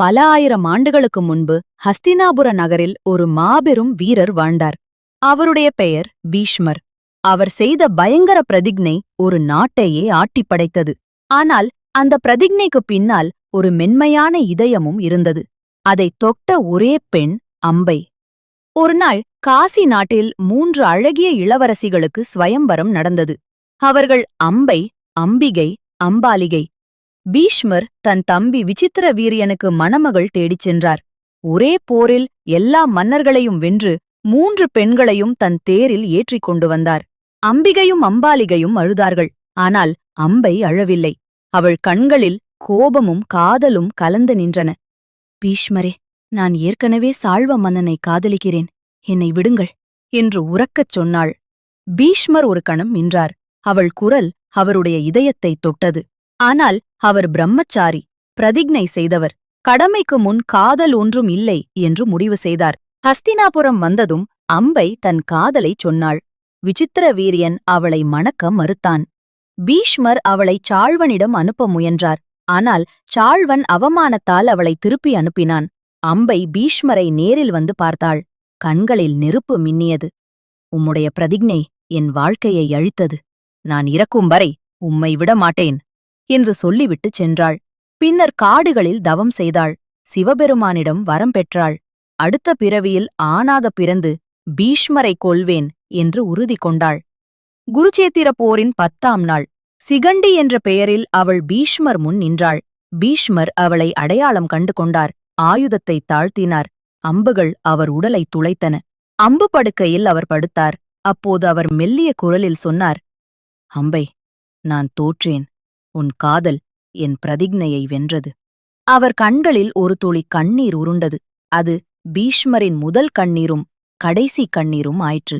பல ஆயிரம் ஆண்டுகளுக்கு முன்பு ஹஸ்தினாபுர நகரில் ஒரு மாபெரும் வீரர் வாழ்ந்தார். அவருடைய பெயர் பீஷ்மர். அவர் செய்த பயங்கர பிரதிஜ்ஞை ஒரு நாட்டையே ஆட்டிப்படைத்தது ஆனால் அந்த பிரதிஜ்ஞைக்கு பின்னால் ஒரு மென்மையான இதயமும் இருந்தது. அதை தொட்ட ஒரே பெண் அம்பை. ஒருநாள் காசி நாட்டில் மூன்று அழகிய இளவரசிகளுக்கு ஸ்வயம்பரம் நடந்தது. அவர்கள் அம்பை அம்பிகை அம்பாலிகை பீஷ்மர் தன் தம்பி விசித்திர வீரியனுக்கு மணமகள் தேடிச் சென்றார். ஒரே போரில் எல்லா மன்னர்களையும் வென்று மூன்று பெண்களையும் தன் தேரில் ஏற்றிக் கொண்டு வந்தார். அம்பிகையும் அம்பாலிகையும் அழுதார்கள். ஆனால் அம்பை அழவில்லை. அவள் கண்களில் கோபமும் காதலும் கலந்து நின்றன. பீஷ்மரே நான் ஏற்கனவே சாழ்வ மன்னனை காதலிக்கிறேன். என்னை விடுங்கள் என்று உறக்கச் சொன்னாள். பீஷ்மர் ஒரு கணம் நின்றார். அவள் குரல் அவருடைய இதயத்தை தொட்டது. ஆனால் அவர் பிரம்மச்சாரி பிரதிஜ்ஞை செய்தவர். கடமைக்கு முன் காதல் ஒன்றும் இல்லை என்று முடிவு செய்தார். ஹஸ்தினாபுரம் வந்ததும் அம்பை தன் காதலை சொன்னாள். விசித்திர வீரியன் அவளை மணக்க மறுத்தான். பீஷ்மர் அவளை சாழ்வனிடம் அனுப்ப முயன்றார். ஆனால் சாழ்வன் அவமானத்தால் அவளை திருப்பி அனுப்பினான். அம்பை பீஷ்மரை நேரில் வந்து பார்த்தாள். கண்களில் நெருப்பு மின்னியது. உம்முடைய பிரதிஜ்ஞை என் வாழ்க்கையை அழித்தது. நான் இறக்கும் வரை உம்மை விட மாட்டேன் என்று சொல்லிவிட்டுச் சென்றாள். பின்னர் காடுகளில் தவம் செய்தாள். சிவபெருமானிடம் வரம் பெற்றாள். அடுத்த பிறவியில் ஆணாகப் பிறந்து பீஷ்மரை கொல்வேன் என்று உறுதி கொண்டாள். குருச்சேத்திர போரின் பத்தாம் நாள். சிகண்டி என்ற பெயரில் அவள் பீஷ்மர் முன் நின்றாள். பீஷ்மர் அவளை அடையாளம் கண்டு கொண்டார். ஆயுதத்தை தாழ்த்தினார். அம்புகள் அவர் உடலை துளைத்தன. அம்பு படுக்கையில் அவர் படுத்தார். அப்போது அவர் மெல்லிய குரலில் சொன்னார் அம்பை நான் தோற்றேன். உன் காதல் என் பிரதிஜ்ஞையை வென்றது. அவர் கண்களில் ஒரு துளி கண்ணீர் உருண்டது. அது பீஷ்மரின் முதல் கண்ணீரும் கடைசி கண்ணீரும் ஆயிற்று.